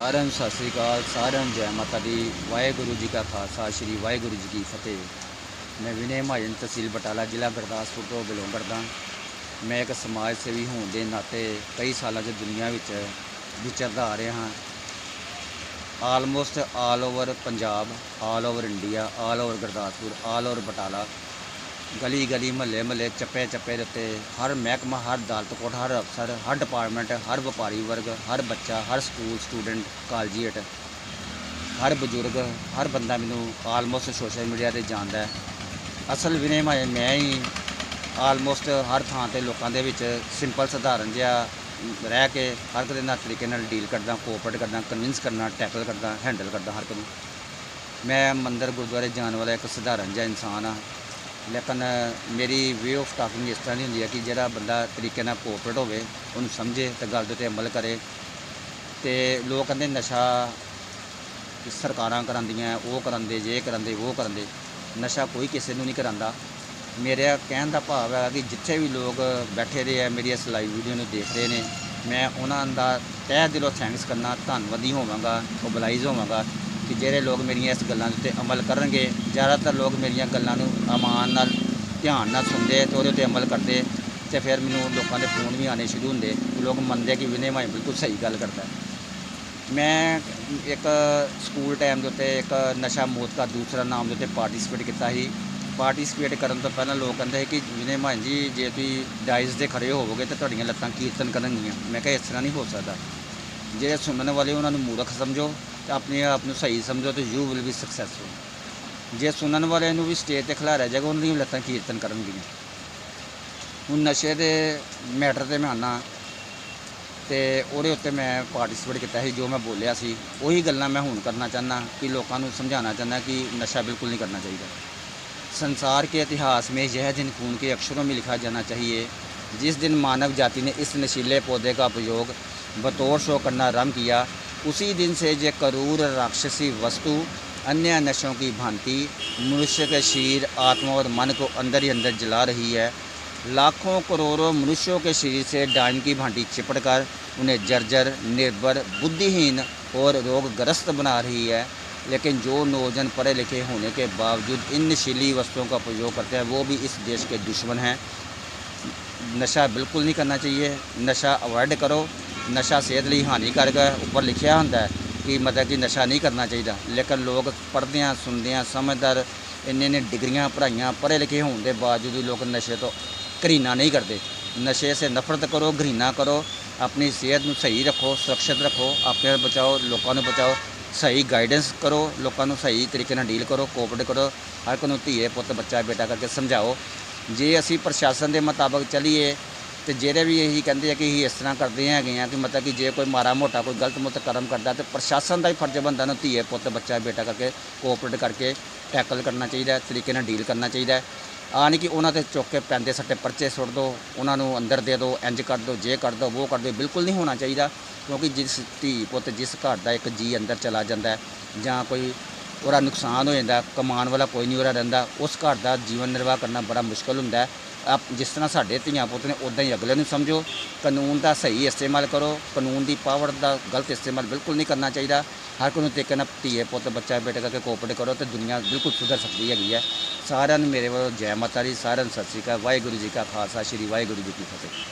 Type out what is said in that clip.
ਸਾਰਿਆਂ ਨੂੰ ਸਤਿ ਸ੍ਰੀ ਅਕਾਲ, ਸਾਰਿਆਂ ਨੂੰ ਜੈ ਮਾਤਾ ਦੀ। ਵਾਹਿਗੁਰੂ ਜੀ ਕਾ ਖਾਲਸਾ, ਸ੍ਰੀ ਵਾਹਿਗੁਰੂ ਜੀ ਕੀ ਫਤਿਹ। ਮੈਂ ਵਿਨੇ ਮਹਾਜਨ ਤਹਿਸੀਲ ਬਟਾਲਾ, ਜ਼ਿਲ੍ਹਾ ਗੁਰਦਾਸਪੁਰ ਤੋਂ ਬਿਲੋਂਗ ਕਰਦਾ ਮੈਂ ਇੱਕ ਸਮਾਜ ਸੇਵੀ ਹੋਣ ਦੇ ਨਾਤੇ ਕਈ ਸਾਲਾਂ ਤੋਂ ਦੁਨੀਆ ਵਿੱਚ ਵਿਚਰਦਾ ਆ ਰਿਹਾ ਹਾਂ। Almost all over Punjab all over India all over Gurdaspur all over Batala ਗਲੀ ਗਲੀ ਮਹੱਲੇ ਮਹੱਲੇ ਚੱਪੇ ਚੱਪੇ ਦੇ ਉੱਤੇ ਹਰ ਮਹਿਕਮਾ, ਹਰ ਅਦਾਲਤ ਕੋਟ ਹਰ ਅਫਸਰ, ਹਰ ਡਿਪਾਰਟਮੈਂਟ ਹਰ ਵਪਾਰੀ ਵਰਗ, ਹਰ ਬੱਚਾ, ਹਰ ਸਕੂਲ ਸਟੂਡੈਂਟ ਕਾਲਜੀਏਟ ਹਰ ਬਜ਼ੁਰਗ, ਹਰ ਬੰਦਾ ਮੈਨੂੰ ਆਲਮੋਸਟ ਸੋਸ਼ਲ ਮੀਡੀਆ ਤੇ ਜਾਣਦਾ ਹੈ। ਅਸਲ ਵਿਨੇ ਮੈਂ ਮੈਂ ਹੀ ਆਲਮੋਸਟ ਹਰ ਥਾਂ ਤੇ ਲੋਕਾਂ ਦੇ ਵਿੱਚ ਸਿੰਪਲ ਸਧਾਰਨ ਜਿਹਾ ਰਹਿ ਕੇ ਹਰ ਕਦੇ ਨਾਲ ਤਰੀਕੇ ਨਾਲ ਡੀਲ ਕਰਦਾ ਕੋਆਪਰੇਟ ਕਰਦਾ ਕਨਵਿੰਸ ਕਰਨਾ ਟੈਕਲ ਕਰਦਾ ਹੈਂਡਲ ਕਰਦਾ ਹਰ ਇੱਕ ਮੈਂ ਮੰਦਰ ਗੁਰਦੁਆਰੇ ਜਾਣ ਵਾਲਾ ਇੱਕ ਸਧਾਰਨ ਜਿਹਾ ਇਨਸਾਨ ਆ ਲੇਕਿਨ ਮੇਰੀ ਵੇ ਆਫ ਟਾਕਿੰਗ ਇਸ ਤਰ੍ਹਾਂ ਦੀ ਹੁੰਦੀ ਹੈ ਕਿ ਜਿਹੜਾ ਬੰਦਾ ਤਰੀਕੇ ਨਾਲ ਕੋਆਪਰੇਟ ਹੋਵੇ, ਉਹਨੂੰ ਸਮਝੇ ਤੇ ਗੱਲ ਦੇ ਉੱਤੇ ਅਮਲ ਕਰੇ ਤੇ ਲੋਕ ਕਹਿੰਦੇ ਨਸ਼ਾ ਸਰਕਾਰਾਂ ਕਰਾਉਂਦੀਆਂ, ਉਹ ਕਰਾਉਂਦੇ, ਜੇ ਕਰਾਉਂਦੇ, ਉਹ ਕਰਾਉਂਦੇ, ਨਸ਼ਾ ਕੋਈ ਕਿਸੇ ਨੂੰ ਨਹੀਂ ਕਰਾਉਂਦਾ। ਮੇਰਾ ਕਹਿਣ ਦਾ ਭਾਵ ਹੈ ਕਿ ਜਿੱਥੇ ਵੀ ਲੋਕ ਬੈਠੇ ਰਹੇ ਆ, ਮੇਰੀ ਇਸ ਲਾਈਵ ਵੀਡੀਓ ਨੂੰ ਦੇਖ ਰਹੇ ਨੇ, ਮੈਂ ਉਹਨਾਂ ਦਾ ਤਹਿ ਦਿਲੋਂ ਥੈਂਕਸ ਕਰਨਾ, ਧੰਨਵਾਦੀ ਹੋਵਾਂਗਾ ਓਬਲਾਈਜ਼ ਹੋਵਾਂਗਾ। ਕਿ ਜਿਹੜੇ ਲੋਕ ਮੇਰੀਆਂ ਇਸ ਗੱਲਾਂ ਦੇ ਉੱਤੇ ਅਮਲ ਕਰਨਗੇ, ਜ਼ਿਆਦਾਤਰ ਲੋਕ ਮੇਰੀਆਂ ਗੱਲਾਂ ਨੂੰ ਅਮਾਨ ਨਾਲ, ਧਿਆਨ ਨਾਲ ਸੁਣਦੇ ਤੇ ਉਹਦੇ ਉੱਤੇ ਅਮਲ ਕਰਦੇ ਤੇ ਫਿਰ ਮੈਨੂੰ ਲੋਕਾਂ ਦੇ ਫੋਨ ਵੀ ਆਣੇ ਸ਼ੁਰੂ ਹੁੰਦੇ ਲੋਕ ਮੰਨਦੇ ਕਿ ਵਿਨੇ ਭਾਈ ਬਿਲਕੁਲ ਸਹੀ ਗੱਲ ਕਰਦਾ ਮੈਂ ਇੱਕ ਸਕੂਲ ਟਾਈਮ ਦੇ ਉੱਤੇ ਇੱਕ ਨਸ਼ਾ ਮੌਤ ਦਾ ਦੂਸਰਾ ਨਾਮ ਦੇ ਉੱਤੇ ਪਾਰਟਿਸਿਪੇਟ ਕੀਤਾ ਸੀ। ਪਾਰਟਿਸਿਪੇਟ ਕਰਨ ਤੋਂ ਪਹਿਲਾਂ ਲੋਕ ਕਹਿੰਦੇ ਸੀ ਕਿ ਵਿਨੇ ਭਾਈ ਜੀ, ਜੇ ਤੁਸੀਂ ਡਾਈਸ ਦੇ ਖੜੇ ਹੋਵੋਗੇ ਤਾਂ ਤੁਹਾਡੀਆਂ ਲੱਤਾਂ ਕੀਰਤਨ ਕਰਨਗੀਆਂ। ਮੈਂ ਕਿਹਾ ਇਸ ਤਰ੍ਹਾਂ ਨਹੀਂ ਹੋ ਸਕਦਾ। ਜਿਹੜੇ ਸੁਣਨ ਵਾਲੇ ਉਹਨਾਂ ਨੂੰ ਮੂਰਖ ਸਮਝੋ। ਤਾਂ ਆਪਣੇ ਆਪ ਨੂੰ ਸਹੀ ਸਮਝੋ ਤੇ ਯੂ ਵਿਲ ਬੀ ਸਕਸੈਸਫੁਲ ਜੇ ਸੁਣਨ ਵਾਲਿਆਂ ਨੂੰ ਵੀ ਸਟੇਜ ਤੇ ਖਿਲਾਰਿਆ ਜਾਏਗਾ, ਉਹਨਾਂ ਦੀਆਂ ਲੱਤਾਂ ਕੀਰਤਨ ਕਰਨਗੀਆਂ। ਹੁਣ ਨਸ਼ੇ ਦੇ ਮੈਟਰ ਤੇ ਮੈਂ ਆਨਾ, ਤੇ ਉਹਦੇ ਉੱਤੇ ਮੈਂ ਪਾਰਟਿਸਿਪੇਟ ਕੀਤਾ ਸੀ, ਜੋ ਮੈਂ ਬੋਲਿਆ ਸੀ, ਉਹੀ ਗੱਲਾਂ ਮੈਂ ਹੁਣ ਕਰਨਾ ਚਾਹੁੰਦਾ, ਕਿ ਲੋਕਾਂ ਨੂੰ ਸਮਝਾਉਣਾ ਚਾਹੁੰਦਾ ਕਿ ਨਸ਼ਾ ਬਿਲਕੁਲ ਨਹੀਂ ਕਰਨਾ ਚਾਹੀਦਾ। ਸੰਸਾਰ ਕੇ ਇਤਿਹਾਸ में यह दिन खून के अक्षरों में लिखा जाना चाहिए जिस दिन मानव जाति ने इस नशीले पौधे का उपयोग बतौर शो करना आरम्भ किया उसी दिन से ये करूर राक्षसी वस्तु अन्य नशों की भांति मनुष्य के शरीर, आत्मा और मन को अंदर ही अंदर जला रही है, लाखों करोड़ों मनुष्यों के शरीर से डाइन की भांति चिपट कर उन्हें जर्जर, निर्भर, बुद्धिहीन और रोगग्रस्त बना रही है। लेकिन जो नौजवान पढ़े लिखे होने के बावजूद इन नशीली वस्तुओं का प्रयोग करते हैं, वो भी इस देश के दुश्मन हैं। नशा बिल्कुल नहीं करना चाहिए। नशा अवॉइड करो। ਨਸ਼ਾ ਸਿਹਤ ਲਈ ਹਾਨੀਕਾਰਕ ਹੈ ਉੱਪਰ ਲਿਖਿਆ ਹੁੰਦਾ ਹੈ ਕਿ ਮਤਲਬ ਕਿ ਨਸ਼ਾ ਨਹੀਂ ਕਰਨਾ ਚਾਹੀਦਾ। ਲੇਕਿਨ ਲੋਕ ਪੜ੍ਹਦਿਆਂ, ਸੁਣਦਿਆਂ, ਸਮਝਦਾਰ ਇੰਨੇ ਨੇ ਡਿਗਰੀਆਂ ਪੜ੍ਹਾਈਆਂ ਪੜ੍ਹੇ ਲਿਖੇ ਹੋਣ ਦੇ ਬਾਵਜੂਦ ਵੀ ਲੋਕ ਨਸ਼ੇ ਤੋਂ ਘਰੀਨਾ ਨਹੀਂ ਕਰਦੇ। ਨਸ਼ੇ ਸੇ ਨਫ਼ਰਤ ਕਰੋ ਘਰੀਨਾ ਕਰੋ, ਆਪਣੀ ਸਿਹਤ ਨੂੰ ਸਹੀ ਰੱਖੋ, ਸੁਰੱਖਿਅਤ ਰੱਖੋ, ਆਪਣੇ ਬਚਾਓ, ਲੋਕਾਂ ਨੂੰ ਬਚਾਓ, ਸਹੀ ਗਾਈਡੈਂਸ ਕਰੋ, ਲੋਕਾਂ ਨੂੰ ਸਹੀ ਤਰੀਕੇ ਨਾਲ ਡੀਲ ਕਰੋ ਕੋਆਪਰੇਟ ਕਰੋ, ਹਰ ਇੱਕ ਨੂੰ ਧੀਏ, ਪੁੱਤ, ਬੱਚਾ, ਬੇਟਾ ਕਰਕੇ ਸਮਝਾਓ। ਜੇ ਅਸੀਂ ਪ੍ਰਸ਼ਾਸਨ ਦੇ ਮੁਤਾਬਕ ਚੱਲੀਏ ਤੇ ਜਿਹੜੇ ਵੀ ਇਹੀ ਕਹਿੰਦੇ ਆ ਕਿ ਅਸੀਂ ਇਸ ਤਰ੍ਹਾਂ ਕਰਦੇ ਹੈਗੇ ਆ ਕਿ ਮਤਲਬ ਕਿ ਜੇ ਕੋਈ ਮਾੜਾ ਮੋਟਾ ਕੋਈ ਗਲਤ ਮੁਤ ਕਰਮ ਕਰਦਾ ਤੇ ਪ੍ਰਸ਼ਾਸਨ ਦਾ ਹੀ ਫਰਜ਼ ਬਣਦਾ ਨੂੰ ਧੀਏ ਪੁੱਤ ਬੱਚਾ ਬੇਟਾ ਕਰਕੇ ਕੋਆਪਰੇਟ ਕਰਕੇ ਟੈਕਲ ਕਰਨਾ ਚਾਹੀਦਾ ਤਰੀਕੇ ਨਾਲ ਡੀਲ ਕਰਨਾ ਚਾਹੀਦਾ। ਆ ਨਹੀਂ ਕਿ ਉਹਨਾਂ ਤੇ ਚੁੱਕ ਕੇ ਪੈਂਦੇ ਸੱਟੇ ਪਰਚੇ ਸੁੱਟ ਦਿਓ ਉਹਨਾਂ ਨੂੰ ਅੰਦਰ ਦੇ ਦਿਓ ਇੰਜ ਕਰ ਦਿਓ ਜੇ ਕਰ ਦਿਓ ਉਹ ਕਰ ਦਿਓ ਬਿਲਕੁਲ ਨਹੀਂ ਹੋਣਾ ਚਾਹੀਦਾ। ਕਿਉਂਕਿ ਜਿਸ ਧੀ ਪੁੱਤ ਜਿਸ ਘਰ ਦਾ ਇੱਕ ਜੀ ਅੰਦਰ ਚਲਾ ਜਾਂਦਾ ਜਾਂ ਕੋਈ ਉਹਦਾ ਨੁਕਸਾਨ ਹੋ ਜਾਂਦਾ, ਕਮਾਉਣ ਵਾਲਾ ਕੋਈ ਨਹੀਂ ਉਹਦਾ ਰਹਿੰਦਾ, ਉਸ ਘਰ ਦਾ ਜੀਵਨ ਨਿਰਵਾਹ ਕਰਨਾ ਬੜਾ ਮੁਸ਼ਕਲ ਹੁੰਦਾ ਆਪ ਜਿਸ ਤਰ੍ਹਾਂ ਸਾਡੇ ਧੀਆਂ ਪੁੱਤ ਨੇ ਉਦਾਂ ਹੀ ਅਗਲੇ ਨੂੰ ਸਮਝੋ, ਕਾਨੂੰਨ ਦਾ ਸਹੀ ਇਸਤੇਮਾਲ ਕਰੋ, ਕਾਨੂੰਨ ਦੀ ਪਾਵਰ ਦਾ ਗਲਤ ਇਸਤੇਮਾਲ ਬਿਲਕੁਲ ਨਹੀਂ ਕਰਨਾ ਚਾਹੀਦਾ। ਹਰ ਕੋਈ ਨੂੰ ਤਰੀਕੇ ਨਾਲ ਧੀਏ ਪੁੱਤ, ਬੱਚਾ ਬੇਟੇ ਕਰਕੇ ਕੋਆਪਰੇਟ ਕਰੋ ਤੇ ਦੁਨੀਆ ਬਿਲਕੁਲ ਸੁਧਰ ਸਕਦੀ ਹੈਗੀ ਹੈ। ਸਾਰਿਆਂ ਨੂੰ ਮੇਰੇ ਵੱਲੋਂ ਜੈ ਮਾਤਾ ਦੀ, ਸਾਰਿਆਂ ਨੂੰ ਸਤਿ ਸ਼੍ਰੀ ਅਕਾਲ, ਵਾਹਿਗੁਰੂ ਜੀ ਕਾ ਖਾਲਸਾ, ਸ੍ਰੀ ਵਾਹਿਗੁਰੂ ਜੀ ਕੀ ਫਤਿਹ।